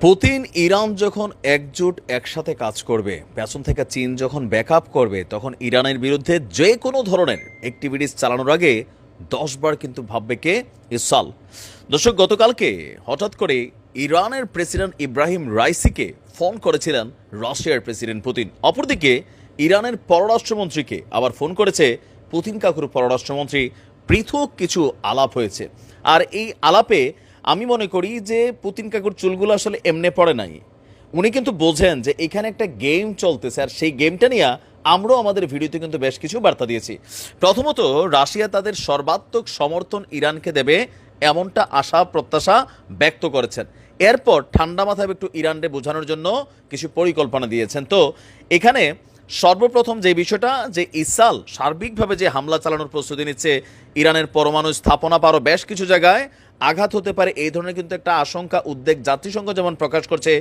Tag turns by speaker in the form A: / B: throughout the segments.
A: Putin Iran যখন একজোট একসাথে কাজ করবে, পেছন থেকে চীন যখন ব্যাকআপ করবে, তখন ইরানের বিরুদ্ধে যে কোনো ধরনের অ্যাক্টিভিটিস চালানোর আগে দশবার কিন্তু ভাববে কে? ইসাল। দর্শক, গতকালকে হঠাৎ করে ইরানের প্রেসিডেন্ট ইব্রাহিম রাইসিকে ফোন করেছিলেন রাশিয়ার প্রেসিডেন্ট পুতিন। অপরদিকে ইরানের পররাষ্ট্রমন্ত্রীকে আবার ফোন করেছে পুতিন কাকুর পররাষ্ট্রমন্ত্রী। পৃথক কিছু আলাপ হয়েছে। আর এই আলাপে আমি মনে করি যে পুতিন কাকুর চুলগুলো আসলে এমনে পড়ে নাই। উনি কিন্তু বোঝেন যে এখানে একটা গেম চলতেছে আর সেই গেমটা নিয়ে আমরাও আমাদের ভিডিওতে কিন্তু বেশ কিছু বার্তা দিয়েছি। প্রথমত, রাশিয়া তাদের সর্বাত্মক সমর্থন ইরানকে দেবে এমনটা আশা, প্রত্যাশা ব্যক্ত করেছেন। এরপর ঠান্ডা মাথায় একটু ইরানকে বোঝানোর জন্য কিছু পরিকল্পনা দিয়েছেন। তো এখানে সর্বপ্রথম যে বিষয়টা, যে ইসাল সার্বিকভাবে যে হামলা চালানোর প্রস্তুতি নিচ্ছে, ইরানের পরমাণু স্থাপনা পারো বেশ কিছু জায়গায় আঘাত হতে পারে, এই ধরনের কিন্তু একটা আশঙ্কা, উদ্বেগ জাতিসংঘ যেমন প্রকাশ করছে,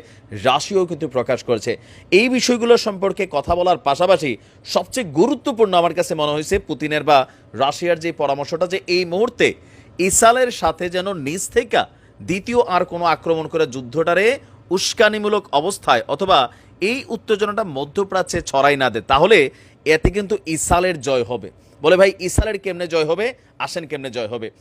A: রাশিয়াও কিন্তু প্রকাশ করছে। এই বিষয়গুলো সম্পর্কে কথা বলার পাশাপাশি সবচেয়ে গুরুত্বপূর্ণ আমার কাছে মনে হয়েছে পুতিনের বা রাশিয়ার যে পরামর্শটা যে এই মুহূর্তে ইসালের সাথে যেন নিজ থেকে দ্বিতীয় আর কোনো আক্রমণ করে যুদ্ধটারে উস্কানিমূলক অবস্থায় অথবা এই উত্তেজনাটা মধ্যপ্রাচ্যে ছড়াই না দেয়, তাহলে এতে কিন্তু ইসালের জয় হবে। বলে, ভাই ইসালের কেমনে জয় হবে? আসেন কেমনে জয় হবে?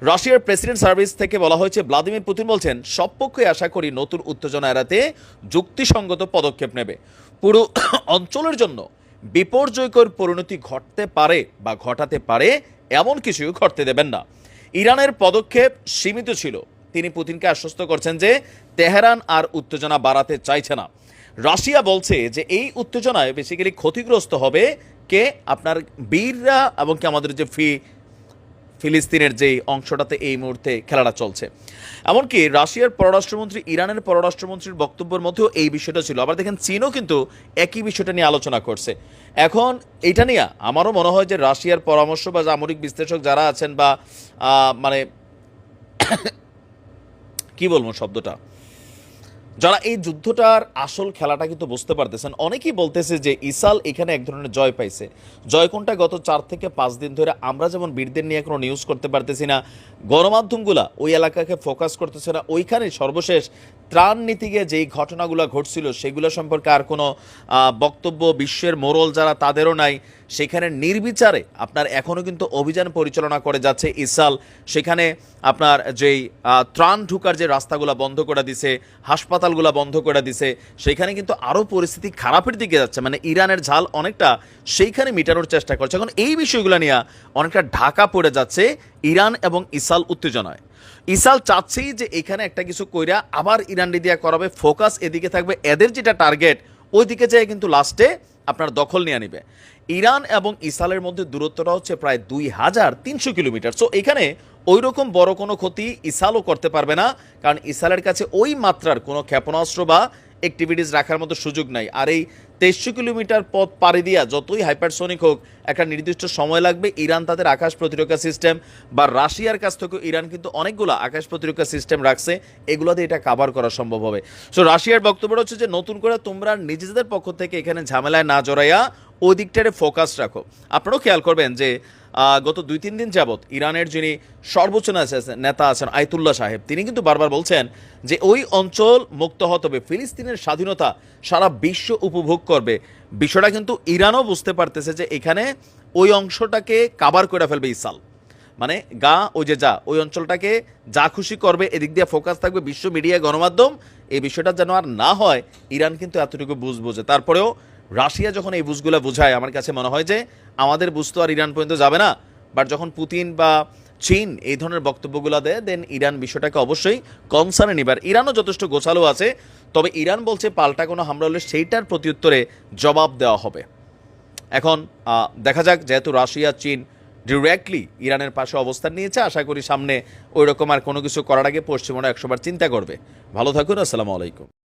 A: রাশিয়ার প্রেসিডেন্ট সার্ভিস থেকে বলা হয়েছে, ভ্লাদিমির পুতিন বলছেন, সব পক্ষই আশা করি নতুন উত্তেজনা এড়াতে যুক্তিসঙ্গত পদক্ষেপ নেবে। পুরো অঞ্চলের জন্য বিপর্যয়কর পরিণতি ঘটতে পারে বা ঘটাতে পারে এমন কিছু ঘটতে দেবেন না। ইরানের পদক্ষেপ সীমিত ছিল। তিনি পুতিনকে আশ্বস্ত করছেন যে, তেহরান আর উত্তেজনা বাড়াতে চাইছে না। রাশিয়া বলছে যে এই উত্তেজনায় বেসিক্যালি ক্ষতিগ্রস্ত হবে কে? আপনার বীররা এবং কি আমাদের যে ফি ফিলিস্তিনের যেই অংশটাতে এই মুহূর্তে খেলাটা চলছে। এমনকি রাশিয়ার পররাষ্ট্রমন্ত্রী, ইরানের পররাষ্ট্রমন্ত্রীর বক্তব্যের মধ্যেও এই বিষয়টা ছিল। আবার দেখেন চীনও কিন্তু একই বিষয়টা নিয়ে আলোচনা করছে। এখন এটা নিয়ে আমারও মনে হয় যে রাশিয়ার পরামর্শ বা সামরিক বিশ্লেষক যারা আছেন বা মানে কি বলব শব্দটা? যারা এই যুদ্ধটার আসল খেলাটা কিন্তু বুঝতে পারতেছেন, অনেকেই বলতেছে যে ইসাল এখানে এক ধরনের জয় পাইছে। জয় কোনটা? গত চার থেকে পাঁচ দিন ধরে আমরা যেমন বীরদের নিয়ে কোনো নিউজ করতে পারতেছি না, গণমাধ্যমগুলা ওই এলাকাকে ফোকাস করতেছে না ওইখানে সর্বশেষ ত্রাণ নীতি গিয়ে যেই ঘটনাগুলো ঘটছিল, সেগুলো সম্পর্কে আর কোনো বক্তব্য বিশ্বের মোরল যারা তাদেরও নাই। সেখানে নির্বিচারে আপনার এখনও কিন্তু অভিযান পরিচালনা করে যাচ্ছে ইসাল। সেখানে আপনার যেই ত্রাণ ঢুকার যে রাস্তাগুলো বন্ধ করে দিছে, হাসপাতালগুলো বন্ধ করে দিছে, সেখানে কিন্তু আরও পরিস্থিতি খারাপের দিকে যাচ্ছে। মানে ইরানের ঝাল অনেকটা সেইখানে মেটানোর চেষ্টা করছে। এখন এই বিষয়গুলো নিয়ে অনেকটা ঢাকা পড়ে যাচ্ছে ইরান এবং ইসাল উত্তেজনায়। ইসাল চাচ্ছেই যে এখানে একটা কিছু কইরা আবার ইরান দিয়া করাবে। ফোকাস এদিকে থাকবে। এদের যেটা টার্গেট ওই দিকে যেয়ে কিন্তু লাস্টে আপনার দখল নিয়ে নিবে। ইরান এবং ইসালের মধ্যে দূরত্বটা হচ্ছে প্রায় দুই হাজার তিনশো কিলোমিটার। সো এখানে ওই রকম বড় কোনো ক্ষতি ইসালও করতে পারবে না। কারণ ইসালের কাছে ওই মাত্রার কোনো ক্ষেপণাস্ত্র বা অ্যাক্টিভিটিস রাখার মতো সুযোগ নাই। আর এই তেইশশো কিলোমিটার পথ পাড়ি দিয়া যতই হাইপারসনিক হোক, একটা নির্দিষ্ট সময় লাগবে। ইরান তাদের আকাশ প্রতিরক্ষা সিস্টেম বা রাশিয়ার কাছ থেকেও ইরান কিন্তু অনেকগুলো আকাশ প্রতিরক্ষা সিস্টেম রাখছে। এগুলোতে এটা কাভার করা সম্ভব হবে। সো রাশিয়ার বক্তব্য হচ্ছে যে, নতুন করে তোমরা নিজেদের পক্ষ থেকে এখানে ঝামেলায় না জড়াইয়া ওই দিকটারে ফোকাস রাখো। আপনারাও খেয়াল করবেন যে গত দুই তিন দিন যাবৎ ইরানের যিনি সর্বোচ্চ নেতা- আছেন আয়তুল্লাহ সাহেব, তিনি কিন্তু বারবার বলছেন যে ওই অঞ্চল মুক্ত হতে হবে ফিলিস্তিনের স্বাধীনতা সারা বিশ্ব উপভোগ করবে। বিষয়টা কিন্তু ইরানও বুঝতে পারতেছে যে এখানে ওই অংশটাকে কাবার করে ফেলবে ইসাল মানে গা, ওই যে যা, ওই অঞ্চলটাকে যা খুশি করবে, এদিক দিয়ে ফোকাস থাকবে বিশ্ব মিডিয়া গণমাধ্যম, এই বিষয়টা যেন আর না হয়, ইরান কিন্তু এতটুকু বুঝ বোঝে তারপরেও রাশিয়া যখন এই বুঝগুলো বোঝায়, আমার কাছে মনে হয় যে আমাদের বুঝ তো আর ইরান পর্যন্ত যাবে না। বাট যখন পুতিন বা চীন এই ধরনের বক্তব্যগুলো দেয় দেন ইরান বিষয়টাকে অবশ্যই কনসার্নে নিবার ইরানও যথেষ্ট গোছালো আছে, তবে ইরান বলছে পাল্টা কোনো হামলা হলে সেইটার প্রত্যুত্তরে জবাব দেওয়া হবে। এখন দেখা যাক, যেহেতু রাশিয়া, চীন ডিরেক্টলি ইরানের পাশে অবস্থান নিয়েছে, আশা করি সামনে ওই রকম আর কোনো কিছু করার আগে পশ্চিমবঙ্গ একশোবার চিন্তা করবে। ভালো থাকুন, আসসালামু আলাইকুম।